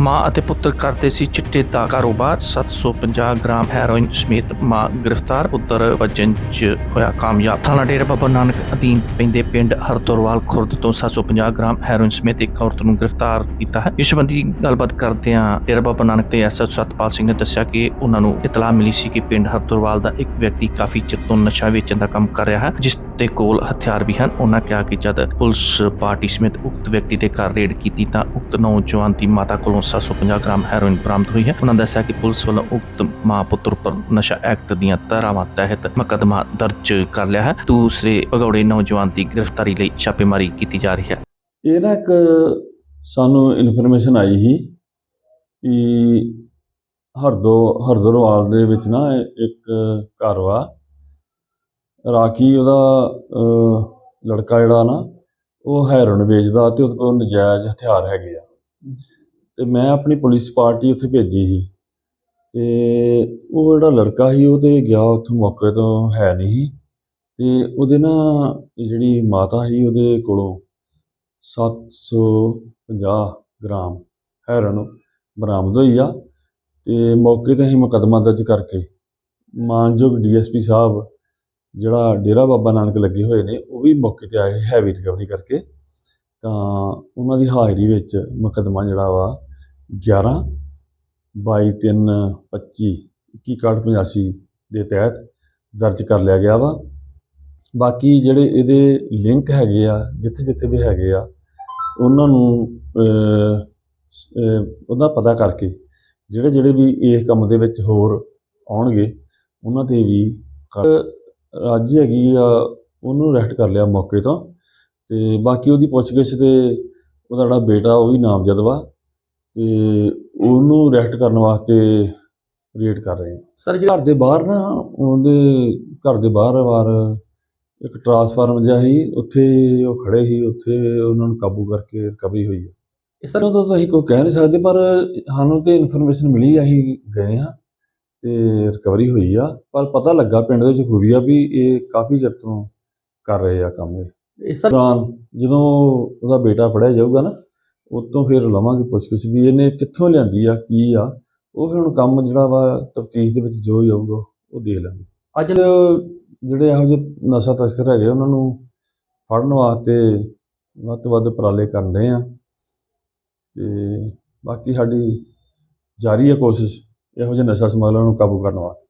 ਮਾਂ ਅਤੇ ਪੁੱਤਰ ਕਰਦੇ ਸੀ ਚਿੱਟੇ ਦਾ ਕਾਰੋਬਾਰ। 750 ਗ੍ਰਾਮ ਹੈਰੋਇਨ ਸਮੇਤ ਮਾਂ ਗ੍ਰਿਫਤਾਰ, ਪੁੱਤਰ ਵਜਨ ਚ ਹੋਇਆ ਕਾਮਯਾਬ। ਥਾਣਾ ਡੇਰਾ ਬਾਬਾ ਨਾਨਕ ਅਧੀਨ ਪੈਂਦੇ ਪਿੰਡ ਹਰਦੋਰਵਾਲ ਖੁਰਦ ਤੋਂ 750 ਗ੍ਰਾਮ ਹੈਰੋਇਨ ਸਮੇਤ ਇੱਕ ਔਰਤ ਨੂੰ ਗ੍ਰਿਫਤਾਰ ਕੀਤਾ ਹੈ। ਇਸ ਸੰਬੰਧੀ ਗੱਲਬਾਤ ਕਰਦਿਆਂ ਡੇਰਾ ਬਾਬਾ ਨਾਨਕ ਦੇ ਐਸਐਚ ਸਤਪਾਲ ਸਿੰਘ ਨੇ ਦੱਸਿਆ ਕਿ ਉਹਨਾਂ ਨੂੰ ਇਤਲਾਹ ਮਿਲੀ ਸੀ ਕਿ ਪਿੰਡ ਹਰਦੋਰਵਾਲ ਦਾ ਇੱਕ ਵਿਅਕਤੀ ਕਾਫੀ ਚਿਰ ਤੋਂ ਨਸ਼ਾ ਵੇਚਣ ਦਾ ਕੰਮ ਕਰ ਰਿਹਾ ਹੈ, ਜਿਸ ਦੇ ਕੋਲ ਹਥਿਆਰ ਵੀ ਹਨ। ਉਹਨਾਂ ਕਿਹਾ ਕਿ ਜਦ ਪੁਲਿਸ ਪਾਰਟੀ ਸਮੇਤ ਉਕਤ ਵਿਅਕਤੀ ਦੇ ਘਰ ਰੇਡ ਕੀਤੀ ਤਾਂ ਉਕਤ ਨੌਜਵਾਨ ਦੀ ਮਾਤਾ ਕੋਲੋਂ 750 ਗ੍ਰਾਮ ਹੈਰੋਇਨ ਬਰਾਮਦ ਹੋਈ ਹੈ। ਉਹਨਾਂ ਦੱਸਿਆ ਕਿ ਪੁਲਿਸ ਵੱਲੋਂ ਉਕਤ ਮਾਂ ਪੁੱਤਰ ਉੱਪਰ ਨਸ਼ਾ ਐਕਟ ਦੀਆਂ ਧਾਰਾਵਾਂ ਤਹਿਤ ਮੁਕੱਦਮਾ ਦਰਜ ਕਰ ਲਿਆ ਹੈ। ਦੂਸਰੇ ਭਗੌੜੇ ਨੌਜਵਾਨ ਦੀ ਗ੍ਰਿਫਤਾਰੀ ਲਈ ਛਾਪੇਮਾਰੀ ਕੀਤੀ ਜਾ ਰਹੀ ਹੈ। ਇਹ ਨਾ ਇੱਕ ਸਾਨੂੰ ਇਨਫੋਰਮੇਸ਼ਨ ਆਈ ਸੀ ਕਿ ਹਰਦੋ ਹਰਦਰਵਾਲ ਦੇ ਵਿੱਚ ਨਾ ਇੱਕ ਘਰ ਵਾ। ਰਾਖੀ ਉਹਦਾ ਅਹ, ਲੜਕਾ ਜਿਹੜਾ ਨਾ ਉਹ ਹੈਰੋਨ ਵੇਚਦਾ ਤੇ ਉਹਦੇ ਕੋਲ ਨਜਾਇਜ਼ ਹਥਿਆਰ ਹੈਗੇ ਆ। ਤੇ ਮੈਂ ਆਪਣੀ ਪੁਲਿਸ ਪਾਰਟੀ ਉੱਥੇ ਭੇਜੀ ਸੀ। ਤੇ ਉਹ ਜਿਹੜਾ ਲੜਕਾ ਸੀ, ਉਹ ਤੇ ਗਿਆ ਉੱਥੋਂ ਮੌਕੇ ਤੋਂ ਹੈ ਨਹੀਂ ਸੀ। ਤੇ ਉਹਦੇ ਨਾ ਜਿਹੜੀ ਮਾਤਾ ਸੀ, ਉਹਦੇ ਕੋਲੋਂ 750 ਗ੍ਰਾਮ ਹੈਰਨ ਬਰਾਮਦ ਹੋਈ ਆ। ਤੇ ਮੌਕੇ ਤੇ ਅਸੀਂ ਮੁਕੱਦਮਾ ਦਰਜ ਕਰਕੇ ਮਾਨਯੋਗ ਡੀਐਸਪੀ ਸਾਹਿਬ, ਜਿਹੜਾ ਡੇਰਾ ਬਾਬਾ ਨਾਨਕ ਲੱਗੇ ਹੋਏ ਨੇ, ਉਹ ਵੀ ਮੌਕੇ ਤੇ ਆਏ ਹੈਵੀ ਰਿਕਵਰੀ ਕਰਕੇ। ਤਾਂ ਉਹਨਾਂ ਦੀ ਹਾਜ਼ਰੀ ਵਿੱਚ ਮੁਕੱਦਮਾ ਜਿਹੜਾ ਵਾ 11 22 3 25 21 ਦੇ ਤਹਿਤ ਦਰਜ ਕਰ ਲਿਆ ਗਿਆ ਵਾ। ਬਾਕੀ ਜਿਹੜੇ ਇਹਦੇ ਲਿੰਕ ਹੈਗੇ ਆ, ਜਿੱਥੇ ਜਿੱਥੇ ਵੀ ਹੈਗੇ ਆ, ਉਹਨਾਂ ਨੂੰ ਉਹਦਾ ਪਤਾ ਕਰਕੇ ਜਿਹੜੇ ਜਿਹੜੇ ਵੀ ਇਸ ਕੰਮ ਦੇ ਵਿੱਚ ਹੋਰ ਆਉਣਗੇ, ਉਹਨਾਂ ਤੇ ਵੀ ਕਰ- ਰਾਜੀ ਹੈਗੀ ਆ, ਉਹਨੂੰ ਅਰੈਸਟ ਕਰ ਲਿਆ ਮੌਕੇ ਤੋਂ। ਤੇ ਬਾਕੀ ਉਹਦੀ ਪੁੱਛਗਿੱਛ ਤੇ ਉਹਦਾ ਜਿਹੜਾ ਬੇਟਾ ਉਹ ਵੀ ਨਾਮਜ਼ਦ ਵਾ ਤੇ ਉਹਨੂੰ ਅਰੈਸਟ ਕਰਨ ਵਾਸਤੇ ਰੇਡ ਕਰ ਰਹੇ ਆ। ਸਰ ਘਰ ਦੇ ਬਾਹਰ ਨਾ ਉਹਦੇ ਘਰ ਦੇ ਬਾਹਰ ਵਾਰ ਇੱਕ ਟਰਾਂਸਫਾਰਮ ਜਿਹਾ ਸੀ ਉੱਥੇ ਉਹ ਖੜੇ ਸੀ ਉੱਥੇ ਉਹਨਾਂ ਨੂੰ ਕਾਬੂ ਕਰਕੇ ਰਿਕਵਰੀ ਹੋਈ ਹੈ ਸਰ ਤਾਂ ਤਾਂ ਅਸੀਂ ਕੋਈ ਕਹਿ ਨਹੀਂ ਸਕਦੇ ਪਰ ਸਾਨੂੰ ਤੇ ਇਨਫੋਰਮੇਸ਼ਨ ਮਿਲੀ ਅਸੀਂ ਗਏ ਹਾਂ ਤੇ ਰਿਕਵਰੀ ਹੋਈ ਆ। ਪਰ ਪਤਾ ਲੱਗਾ ਪਿੰਡ ਦੇ ਵਿੱਚ ਖੂਬੀ ਆ ਵੀ ਇਹ ਕਾਫੀ ਚਿਰ ਤੋਂ ਕਰ ਰਹੇ ਆ ਕੰਮ ਇਹ। ਇਸ ਦੌਰਾਨ ਜਦੋਂ ਉਹਦਾ ਬੇਟਾ ਪੜਿਆ ਜਾਊਗਾ ਨਾ, ਉਤੋਂ ਫਿਰ ਲਵਾਂਗੇ ਪੁੱਛਗਿੱਛ ਵੀ ਇਹਨੇ ਕਿੱਥੋਂ ਲਿਆਂਦੀ ਆ, ਕੀ ਆ, ਉਹ ਫਿਰ ਹੁਣ ਕੰਮ ਜਿਹੜਾ ਵਾ ਤਫਤੀਸ਼ ਦੇ ਵਿੱਚ ਜੋ ਹੀ ਆਊਗਾ, ਉਹ ਦੇਖ ਲਾਂਗੇ। ਅੱਜ ਜਿਹੜੇ ਇਹੋ ਜਿਹੇ ਨਸ਼ਾ ਤਸਕਰ ਹੈਗੇ ਉਹਨਾਂ ਨੂੰ ਫੜਨ ਵਾਸਤੇ ਵੱਧ ਤੋਂ ਵੱਧ ਉਪਰਾਲੇ ਕਰਦੇ ਆ। ਤੇ ਬਾਕੀ ਸਾਡੀ ਜਾਰੀ ਹੈ ਕੋਸ਼ਿਸ਼ ਇਹੋ ਜਿਹੇ ਨਸ਼ਾ ਸਮਗਲਰਾਂ ਨੂੰ ਕਾਬੂ ਕਰਨ ਵਾਸਤੇ।